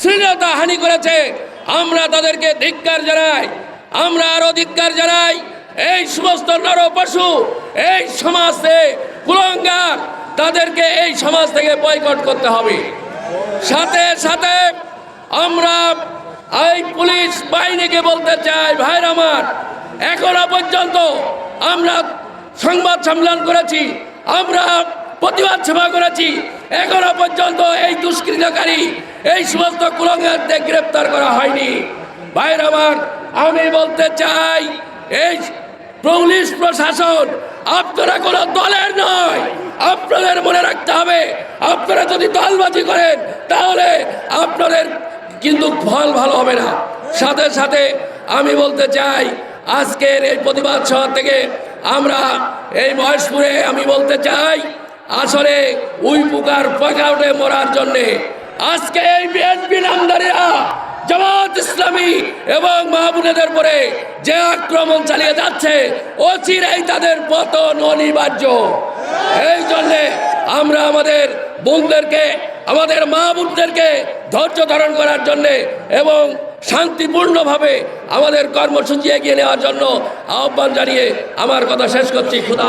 শ্রীলতা হানি করেছে। আমরা তাদেরকে ধিক্কার জানাই। আমরা আরও ধিক্কার জানাই। এই সমস্ত নর পশু, এই সমাজে কুলঙ্গার, তাদেরকে এই সমাজ থেকে বয়কট করতে হবে। সাথে সাথে আমরা এই পুলিশ বাহিনীকে বলতে চাই ভাইর আমার, এখনও পর্যন্ত আমরা সংবাদ সম্মেলন করেছি, আমরা প্রতিবাদ সভা করেছি এখনও পর্যন্ত এই দুষ্কৃতকারী, এই সমস্ত কুলঙ্গারদের গ্রেপ্তার করা হয়নি। ভাইর আমার, আমি বলতে চাই, এই পুলিশ প্রশাসন আপনারা কোনো দলের নয়, আপনাদের মনে রাখতে হবে, আপনারা যদি দলবাজি করেন, তাহলে আপনাদের কিন্তু ফল ভালো হবে না। সাথে সাথে আমি বলতে চাই, আজকের এই প্রতিবাদ সভা থেকে আমরা এই মহেশপুরে আমি বলতে চাই আসলে উই পোকার পাকাউটে মরার জন্যে আজকে এই বিএনপি নামদারিরা জামাত ইসলামী এবং মাহবুবেদের পরে যে আক্রমণ চালিয়ে যাচ্ছে, অচিরেই তাদের পতন অনিবার্য এই জন্যে আমরা আমাদের বোনদেরকে, আমাদের মা বোনদেরকে ধৈর্য ধারণ করার জন্যে এবং শান্তিপূর্ণভাবে আমাদের কর্মসূচি এগিয়ে নেওয়ার জন্য আহ্বান জানিয়ে আমার কথা শেষ করছি খুদা।